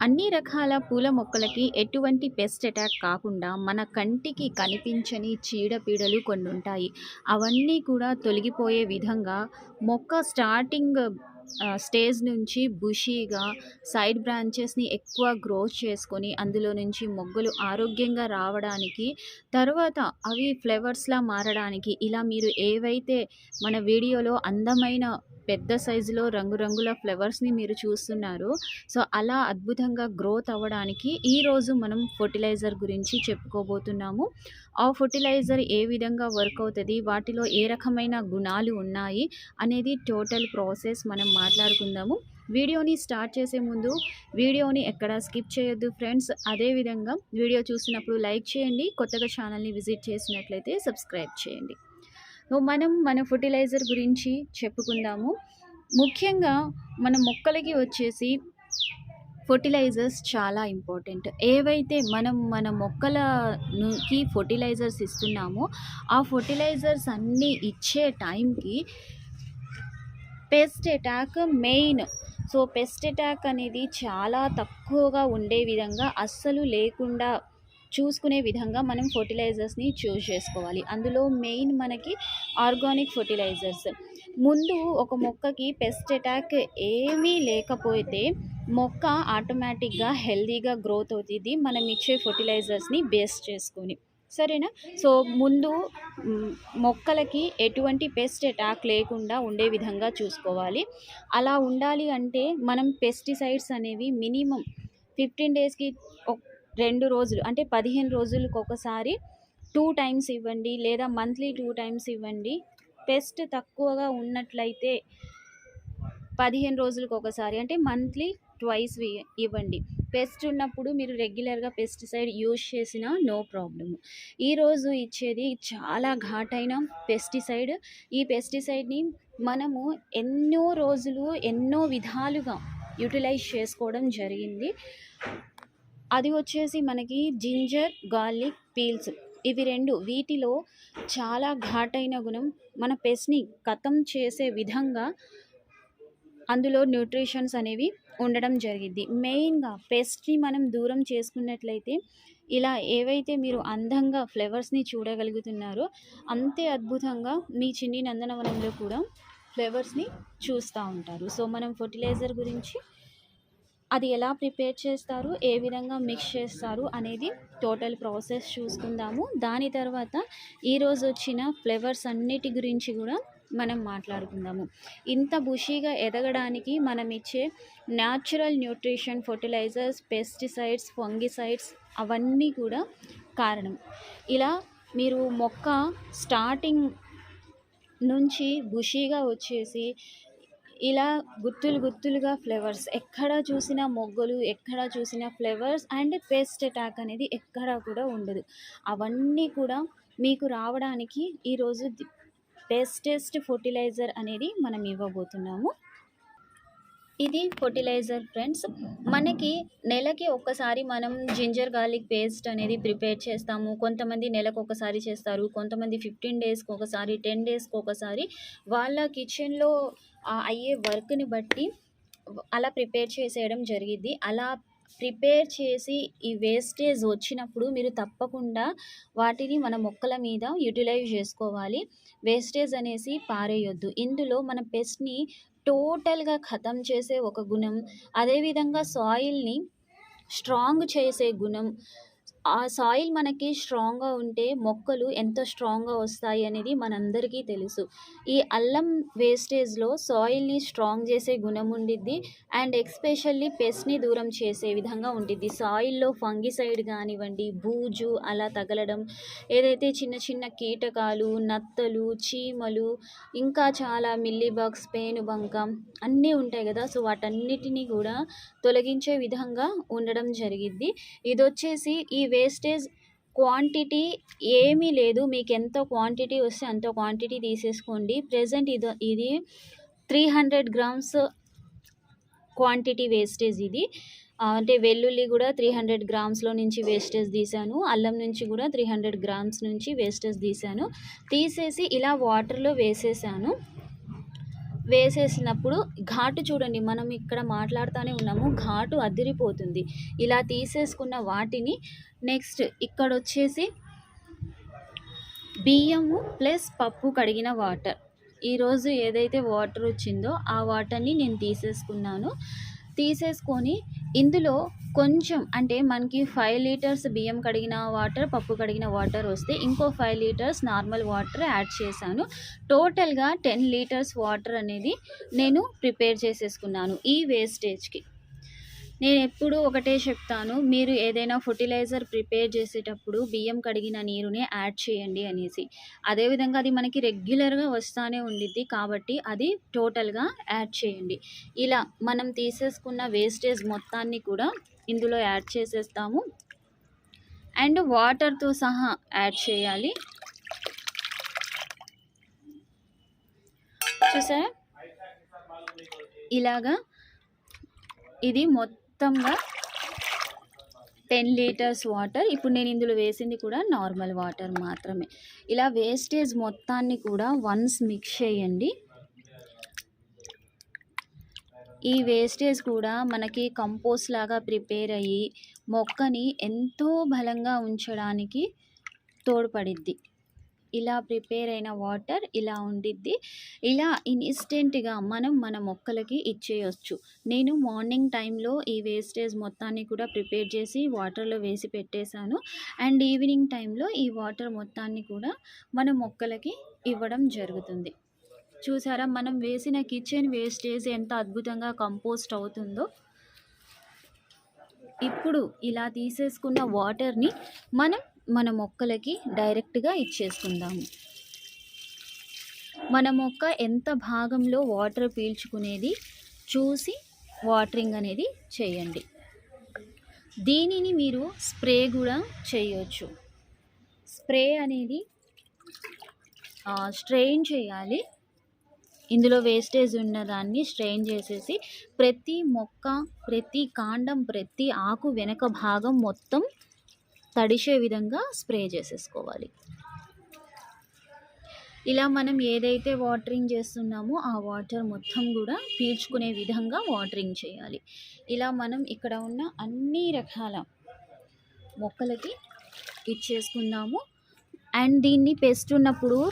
అన్ని రకాల పూల మొక్కలకి ఎటువంటి పెస్ట్ అటాక్ కాకుండా మన కంటికి కనిపించని చీడపీడలు కొన్ని ఉంటాయి అవన్నీ కూడా తొలగిపోయే విధంగా మొక్క స్టార్టింగ్ స్టేజ్ నుంచి బుషీగా సైడ్ బ్రాంచెస్ని ఎక్కువ గ్రోత్ చేసుకొని అందులో నుంచి మొగ్గలు ఆరోగ్యంగా రావడానికి తర్వాత అవి ఫ్లేవర్స్లా మారడానికి ఇలా మీరు ఏవైతే మన వీడియోలో అందమైన పెద్ద సైజులో రంగురంగుల ఫ్లవర్స్ని మీరు చూస్తున్నారు సో అలా అద్భుతంగా గ్రోత్ అవ్వడానికి ఈరోజు మనం ఫర్టిలైజర్ గురించి చెప్పుకోబోతున్నాము. ఆ ఫర్టిలైజర్ ఏ విధంగా వర్క్ అవుతుంది వాటిలో ఏ రకమైన గుణాలు ఉన్నాయి అనేది టోటల్ ప్రాసెస్ మనం మాట్లాడుకుందాము. వీడియోని స్టార్ట్ చేసే ముందు వీడియోని ఎక్కడ స్కిప్ చేయొద్దు ఫ్రెండ్స్. అదేవిధంగా వీడియో చూసినప్పుడు లైక్ చేయండి కొత్తగా ఛానల్ని విజిట్ చేసినట్లయితే సబ్స్క్రైబ్ చేయండి. మనం మన ఫర్టిలైజర్ గురించి చెప్పుకుందాము. ముఖ్యంగా మన మొక్కలకి వచ్చేసి ఫర్టిలైజర్స్ చాలా ఇంపార్టెంట్. ఏవైతే మనం మన మొక్కలకి ఫర్టిలైజర్స్ ఇస్తున్నామో ఆ ఫర్టిలైజర్స్ అన్నీ ఇచ్చే టైంకి pest attack main. So pest attack అనేది చాలా తక్కువగా ఉండే విధంగా అస్సలు లేకుండా చూసుకునే విధంగా మనం ఫర్టిలైజర్స్ని చూస్ చేసుకోవాలి. అందులో మెయిన్ మనకి ఆర్గానిక్ ఫర్టిలైజర్స్. ముందు ఒక మొక్కకి పెస్ట్ అటాక్ ఏమీ లేకపోతే మొక్క ఆటోమేటిక్గా హెల్దీగా గ్రోత్ అవుతుంది. మనం ఇచ్చే ఫర్టిలైజర్స్ని బేస్ చేసుకొని. సరేనా? సో ముందు మొక్కలకి ఎటువంటి పెస్ట్ అటాక్ లేకుండా ఉండే విధంగా చూసుకోవాలి. అలా ఉండాలి అంటే మనం పెస్టిసైడ్స్ అనేవి మినిమం ఫిఫ్టీన్ డేస్కి రెండు రోజులు అంటే పదిహేను రోజులకు ఒకసారి టూ టైమ్స్ ఇవ్వండి లేదా మంత్లీ టూ టైమ్స్ ఇవ్వండి. పెస్ట్ తక్కువగా ఉన్నట్లయితే పదిహేను రోజులకు ఒకసారి అంటే మంత్లీ ట్వైస్ ఇవ్వండి. పెస్ట్ ఉన్నప్పుడు మీరు రెగ్యులర్గా పెస్టిసైడ్ యూజ్ చేసినా నో ప్రాబ్లమ్. ఈరోజు ఇచ్చేది చాలా ఘాటైన పెస్టిసైడ్. ఈ పెస్టిసైడ్ని మనము ఎన్నో రోజులు ఎన్నో విధాలుగా యూటిలైజ్ చేసుకోవడం జరిగింది. అది వచ్చేసి మనకి జింజర్ గార్లిక్ పీల్స్. ఇవి రెండు వీటిలో చాలా ఘాటైన గుణం. మన పెస్ట్ని కథం చేసే విధంగా అందులో న్యూట్రిషన్స్ అనేవి ఉండడం జరిగింది. మెయిన్గా పెస్ట్ని మనం దూరం చేసుకున్నట్లయితే ఇలా ఏవైతే మీరు అందంగా ఫ్లవర్స్ని చూడగలుగుతున్నారో అంతే అద్భుతంగా మీ చిన్ని నందనవనంలో కూడా ఫ్లవర్స్ని చూస్తూ ఉంటారు. సో మనం ఫర్టిలైజర్ గురించి అది ఎలా ప్రిపేర్ చేస్తారు ఏ విధంగా మిక్స్ చేస్తారు అనేది టోటల్ ప్రాసెస్ చూసుకుందాము. దాని తర్వాత ఈరోజు వచ్చిన ఫ్లేవర్స్ అన్నిటి గురించి కూడా మనం మాట్లాడుకుందాము. ఇంత బుషీగా ఎదగడానికి మనం ఇచ్చే natural nutrition fertilisers pesticides fungicides అవన్నీ కూడా కారణం. ఇలా మీరు మొక్క స్టార్టింగ్ నుంచి బుషీగా వచ్చేసి ఇలా గుత్తులు గుత్తులుగా ఫ్లేవర్స్ ఎక్కడ చూసినా మొగ్గలు ఎక్కడ చూసినా ఫ్లేవర్స్ అండ్ పేస్ట్ అటాక్ అనేది ఎక్కడా కూడా ఉండదు. అవన్నీ కూడా మీకు రావడానికి ఈరోజు బెస్టెస్ట్ ఫర్టిలైజర్ అనేది మనం ఇవ్వబోతున్నాము. ఇది ఫర్టిలైజర్ ఫ్రెండ్స్. మనకి నెలకి ఒక్కసారి మనం జింజర్ గార్లిక్ పేస్ట్ అనేది ప్రిపేర్ చేస్తాము. కొంతమంది నెలకు ఒకసారి చేస్తారు. కొంతమంది ఫిఫ్టీన్ డేస్కి ఒకసారి టెన్ డేస్కి ఒకసారి వాళ్ళ కిచెన్లో అయ్యే వర్క్ని బట్టి అలా ప్రిపేర్ చేసేయడం జరిగిద్ది. అలా ప్రిపేర్ చేసి ఈ వేస్టేజ్ వచ్చినప్పుడు మీరు తప్పకుండా వాటిని మన మొక్కల మీద యూటిలైజ్ చేసుకోవాలి. వేస్టేజ్ అనేసి పారేయొద్దు. ఇందులో మన పెస్ట్ని టోటల్గా ఖతం చేసే ఒక గుణం అదేవిధంగా సాయిల్ని స్ట్రాంగ్ చేసే గుణం ఆ సాయిల్ మనకి స్ట్రాంగ్గా ఉంటే మొక్కలు ఎంత స్ట్రాంగ్గా వస్తాయి అనేది మనందరికీ తెలుసు. ఈ అల్లం వేస్టేజ్లో సాయిల్ని స్ట్రాంగ్ చేసే గుణం ఉండిద్ది అండ్ ఎక్స్పెషల్లీ పెస్ట్ని దూరం చేసే విధంగా ఉండిద్ది. సాయిల్లో ఫంగిసైడ్ కానివ్వండి బూజు అలా తగలడం ఏదైతే చిన్న చిన్న కీటకాలు నత్తలు చీమలు ఇంకా చాలా మిల్లీబగ్స్ పేనుబంక అన్నీ ఉంటాయి కదా సో వాటన్నిటినీ కూడా తొలగించే విధంగా ఉండడం జరిగిద్ది. ఇది వచ్చేసి ఈ వేస్టేజ్ క్వాంటిటీ ఏమీ లేదు. మీకు ఎంత క్వాంటిటీ వస్తే అంత క్వాంటిటీ తీసేసుకోండి. ప్రజెంట్ ఇది ఇది three hundred grams quantity wastage ఇది. అంటే వెల్లుల్లి కూడా త్రీ హండ్రెడ్ గ్రామ్స్లో నుంచి వేస్టేజ్ తీశాను. అల్లం నుంచి కూడా త్రీ హండ్రెడ్ గ్రామ్స్ నుంచి వేస్టేజ్ తీశాను. తీసేసి ఇలా వాటర్లో వేసేసాను. వేసేసినప్పుడు ఘాటు చూడండి మనం ఇక్కడ మాట్లాడుతూనే ఉన్నాము ఘాటు అదిరిపోతుంది. ఇలా తీసేసుకున్న వాటిని నెక్స్ట్ ఇక్కడ వచ్చేసి బియ్యము ప్లస్ పప్పు కడిగిన వాటర్. ఈరోజు ఏదైతే వాటర్ వచ్చిందో ఆ వాటర్ని నేను తీసేసుకున్నాను. తీసేసుకొని ఇందులో కొంచెం అంటే మనకి ఫైవ్ లీటర్స్ బియ్యం కడిగిన వాటర్ పప్పు కడిగిన వాటర్ వస్తే ఇంకో five litres normal water add చేశాను. టోటల్గా టెన్ లీటర్స్ వాటర్ అనేది నేను ప్రిపేర్ చేసేసుకున్నాను ఈ వేస్టేజ్కి నేను ఎప్పుడు ఒకటే చెప్తాను మీరు ఏదైనా ఫర్టిలైజర్ ప్రిపేర్ చేసేటప్పుడు బియ్యం కడిగిన నీరునే యాడ్ చేయండి అనేసి. అదేవిధంగా అది మనకి రెగ్యులర్గా వస్తూనే ఉండిద్ది కాబట్టి అది టోటల్గా యాడ్ చేయండి. ఇలా మనం తీసేసుకున్న వేస్టేజ్ మొత్తాన్ని కూడా ఇందులో యాడ్ చేసేస్తాము. అండ్ వాటర్తో సహా యాడ్ చేయాలి. చూసారా? ఇలాగా ఇది మొత్తంగా టెన్ లీటర్స్ వాటర్. ఇప్పుడు నేను ఇందులో వేసింది కూడా నార్మల్ వాటర్ మాత్రమే. ఇలా వేస్టేజ్ మొత్తాన్ని కూడా వన్స్ మిక్స్ చేయండి. ఈ వేస్టేజ్ కూడా మనకి కంపోస్ట్ లాగా ప్రిపేర్ అయ్యి మొక్కని ఎంతో బలంగా ఉంచడానికి తోడ్పడిద్ది. ఇలా ప్రిపేర్ అయిన వాటర్ ఇలా ఉండిద్ది. ఇలా ఇన్స్టెంట్గా మనం మన మొక్కలకి ఇచ్చేయచ్చు. నేను మార్నింగ్ టైంలో ఈ వేస్టేజ్ మొత్తాన్ని కూడా ప్రిపేర్ చేసి వాటర్లో వేసి పెట్టేశాను. అండ్ ఈవినింగ్ టైంలో ఈ వాటర్ మొత్తాన్ని కూడా మన మొక్కలకి ఇవ్వడం జరుగుతుంది. చూసారా? మనం వేసిన కిచెన్ వేస్టేజ్ ఎంత అద్భుతంగా కంపోస్ట్ అవుతుందో. ఇప్పుడు ఇలా తీసేసుకున్న వాటర్ని మనం మన మొక్కలకి డైరెక్ట్గా ఇచ్చేసుకుందాము. మన మొక్క ఎంత భాగంలో వాటర్ పీల్చుకునేది చూసి వాటరింగ్ అనేది చేయండి. దీనిని మీరు స్ప్రే కూడా చేయొచ్చు. స్ప్రే అనేది స్ట్రెయిన్ చేయాలి. ఇందులో వేస్టేజ్ ఉన్నదాన్ని స్ట్రెయిన్ చేసేసి ప్రతి మొక్క ప్రతి కాండం ప్రతి ఆకు వెనక భాగం మొత్తం తడిసే విధంగా స్ప్రే చేసేసుకోవాలి. ఇలా మనం ఏదైతే వాటరింగ్ చేస్తున్నామో ఆ వాటర్ మొత్తం కూడా పీల్చుకునే విధంగా వాటరింగ్ చేయాలి. ఇలా మనం ఇక్కడ ఉన్న అన్ని రకాల మొక్కలకి ఇచ్చేసుకుందాము. అండ్ దీన్ని పెస్ట్ ఉన్నప్పుడు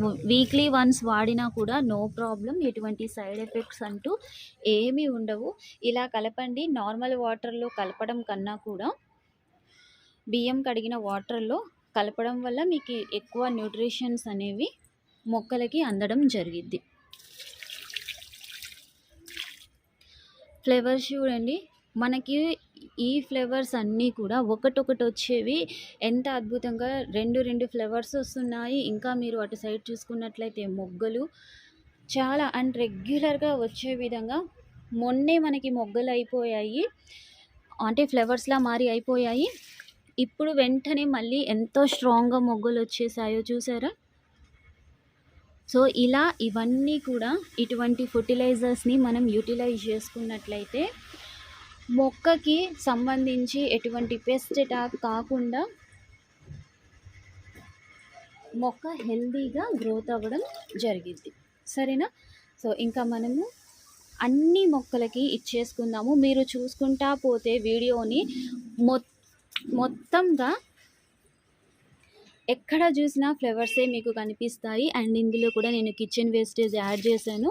వీక్లీ వన్స్ వాడినా కూడా నో ప్రాబ్లం ఎటువంటి సైడ్ ఎఫెక్ట్స్ అంటూ ఏమీ ఉండవు. ఇలా కలపండి. నార్మల్ వాటర్లో కలపడం కన్నా కూడా బియ్యం కడిగిన వాటర్లో కలపడం వల్ల మీకు ఎక్కువ న్యూట్రిషన్స్ అనేవి మొక్కలకి అందడం జరిగిద్ది. ఫ్లేవర్స్ చూడండి. మనకి ఈ ఫ్లేవర్స్ అన్నీ కూడా ఒకటొకటి వచ్చేవి. ఎంత అద్భుతంగా రెండు రెండు ఫ్లేవర్స్ వస్తున్నాయి. ఇంకా మీరు అటు సైడ్ చూసుకున్నట్లయితే మొగ్గలు చాలా అండ్ రెగ్యులర్గా వచ్చే విధంగా మొన్నే మనకి మొగ్గలు అయిపోయాయి. అంటే ఫ్లవర్స్లా మారి అయిపోయాయి. ఇప్పుడు వెంటనే మళ్ళీ ఎంతో స్ట్రాంగ్గా మొగ్గలు వచ్చేసాయో చూసారా? సో ఇలా ఇవన్నీ కూడా ఇటువంటి ఫర్టిలైజర్స్ని మనం యూటిలైజ్ చేసుకున్నట్లయితే మొక్కకి సంబంధించి ఎటువంటి పెస్ట్ అటాక్ కాకుండా మొక్క హెల్దీగా గ్రోత్ అవ్వడం జరిగింది. సరేనా? సో ఇంకా మనము అన్ని మొక్కలకి ఇచ్చేసుకుందాము. మీరు చూసుకుంటా పోతే వీడియోని మొ మొత్తంగా ఎక్కడ చూసినా ఫ్లవర్సే మీకు కనిపిస్తాయి. అండ్ ఇందులో కూడా నేను కిచెన్ వేస్టేజ్ యాడ్ చేశాను.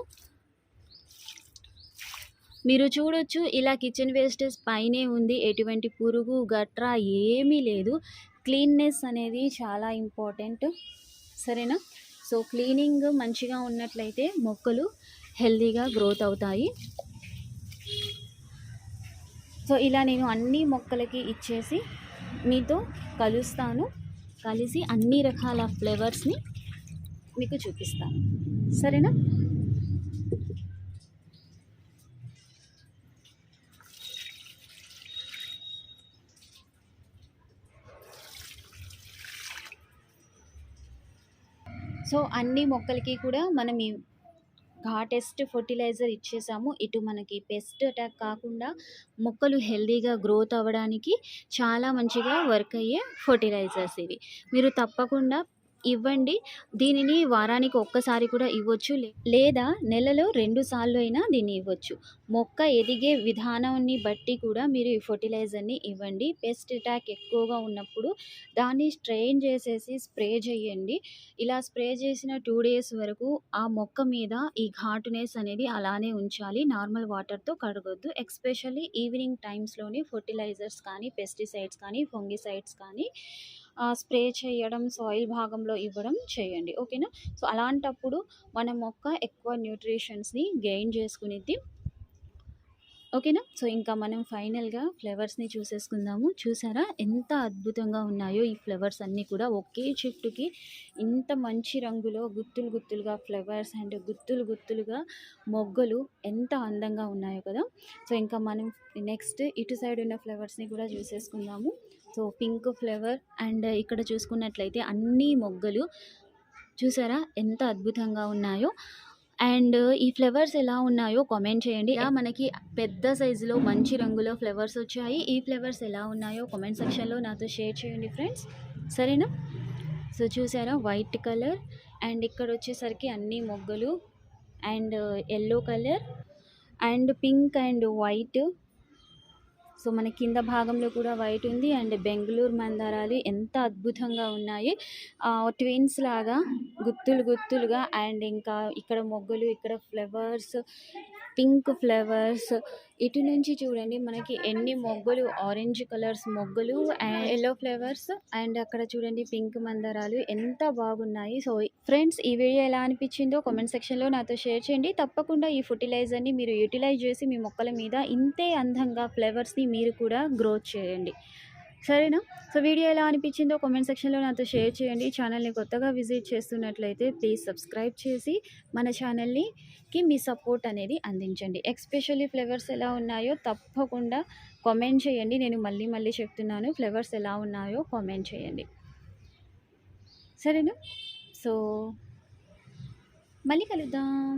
మీరు చూడొచ్చు ఇలా కిచెన్ వేస్టేజ్ పైనే ఉంది. ఎటువంటి పురుగు గట్రా ఏమీ లేదు. క్లీన్నెస్ అనేది చాలా ఇంపార్టెంట్. సరేనా? సో క్లీనింగ్ మంచిగా ఉన్నట్లయితే మొక్కలు హెల్దీగా గ్రోత్ అవుతాయి. సో ఇలా నేను అన్ని మొక్కలకి ఇచ్చేసి మీతో కలుస్తాను. కలిసి అన్ని రకాల ఫ్లేవర్స్ని మీకు చూపిస్తాను. సరేనా? సో అన్ని మొక్కలకి కూడా మనం ఈ ఘాటెస్ట్ ఫర్టిలైజర్ ఇచ్చేసాము. ఇటు మనకి పెస్ట్ అటాక్ కాకుండా మొక్కలు హెల్దీగా గ్రోత్ అవ్వడానికి చాలా మంచిగా వర్క్ అయ్యే ఫర్టిలైజర్స్ ఇవి. మీరు తప్పకుండా ఇవ్వండి. దీనిని వారానికి ఒక్కసారి కూడా ఇవ్వచ్చు. లే- లేదా నెలలో రెండు సార్లు అయినా దీన్ని ఇవ్వచ్చు. మొక్క ఎదిగే విధానాన్ని బట్టి కూడా మీరు ఈ ఫర్టిలైజర్ని ఇవ్వండి. పెస్ట్ అటాక్ ఎక్కువగా ఉన్నప్పుడు దాన్ని స్ట్రెయిన్ చేసేసి స్ప్రే చేయండి. ఇలా స్ప్రే చేసిన టూ డేస్ వరకు ఆ మొక్క మీద ఈ ఘాటునెస్ అనేది అలానే ఉంచాలి. నార్మల్ వాటర్తో కడగొద్దు. ఎక్స్పెషల్లీ ఈవినింగ్ టైమ్స్లోని ఫర్టిలైజర్స్ కానీ పెస్టిసైడ్స్ కానీ ఫంగిసైడ్స్ కానీ స్ప్రే చేయడం సాయిల్ భాగంలో ఇవ్వడం చేయండి. ఓకేనా? సో అలాంటప్పుడు మన మొక్క ఎక్కువ న్యూట్రిషన్స్ని గెయిన్ చేసుకునేది. ఓకేనా? సో ఇంకా మనం ఫైనల్గా ఫ్లవర్స్ని చూసేసుకుందాము. చూసారా? ఎంత అద్భుతంగా ఉన్నాయో ఈ ఫ్లవర్స్ అన్నీ కూడా. ఒకే చెట్టుకి ఇంత మంచి రంగులో గుత్తులు గుత్తులుగా ఫ్లవర్స్ అండ్ గుత్తులు గుత్తులుగా మొగ్గలు ఎంత అందంగా ఉన్నాయో కదా? సో ఇంకా మనం నెక్స్ట్ ఇటు సైడ్ ఉన్న ఫ్లవర్స్ని కూడా చూసేసుకుందాము. సో పింక్ ఫ్లేవర్ అండ్ ఇక్కడ చూసుకున్నట్లయితే అన్ని మొగ్గలు చూసారా ఎంత అద్భుతంగా ఉన్నాయో. అండ్ ఈ ఫ్లవర్స్ ఎలా ఉన్నాయో కామెంట్ చేయండి. ఇలా మనకి పెద్ద సైజులో మంచి రంగులో ఫ్లవర్స్ వచ్చాయి. ఈ ఫ్లవర్స్ ఎలా ఉన్నాయో కామెంట్ సెక్షన్లో నాతో షేర్ చేయండి ఫ్రెండ్స్. సరేనా? సో చూసారా వైట్ కలర్ అండ్ ఇక్కడ వచ్చేసరికి అన్ని మొగ్గలు and yellow colour and pink and white so మన కింద భాగంలో కూడా వైట్ ఉంది అండ్ బెంగళూరు మందారాలు ఎంత అద్భుతంగా ఉన్నాయి. ట్విన్స్ లాగా గుత్తులు గుత్తులుగా అండ్ ఇంకా ఇక్కడ మొగ్గులు ఇక్కడ ఫ్లవర్స్ పింక్ ఫ్లవర్స్. ఇటు నుంచి చూడండి మనకి ఎన్ని మొగ్గలు ఆరెంజ్ కలర్స్ మొగ్గలు అండ్ ఎల్లో ఫ్లవర్స్ అండ్ అక్కడ చూడండి పింక్ మందరాలు ఎంత బాగున్నాయి. సో ఫ్రెండ్స్ ఈ వీడియో ఎలా అనిపించిందో కామెంట్ సెక్షన్లో నాతో షేర్ చేయండి. తప్పకుండా ఈ ఫర్టిలైజర్ని మీరు యూటిలైజ్ చేసి మీ మొక్కల మీద ఇంతే అందంగా ఫ్లవర్స్ని మీరు కూడా గ్రోత్ చేయండి. సరేనా? సో వీడియో ఎలా అనిపించిందో కామెంట్ సెక్షన్లో నాతో షేర్ చేయండి. ఛానల్ని కొత్తగా విజిట్ చేస్తున్నట్లయితే ప్లీజ్ సబ్స్క్రైబ్ చేసి మన ఛానల్నికి మీ సపోర్ట్ అనేది అందించండి. ఎక్స్పెషల్లీ ఫ్లేవర్స్ ఎలా ఉన్నాయో తప్పకుండా కామెంట్ చేయండి. నేను మళ్ళీ మళ్ళీ చెప్తున్నాను ఫ్లేవర్స్ ఎలా ఉన్నాయో కామెంట్ చేయండి. సరేనా? సో మళ్ళీ కలుద్దాం.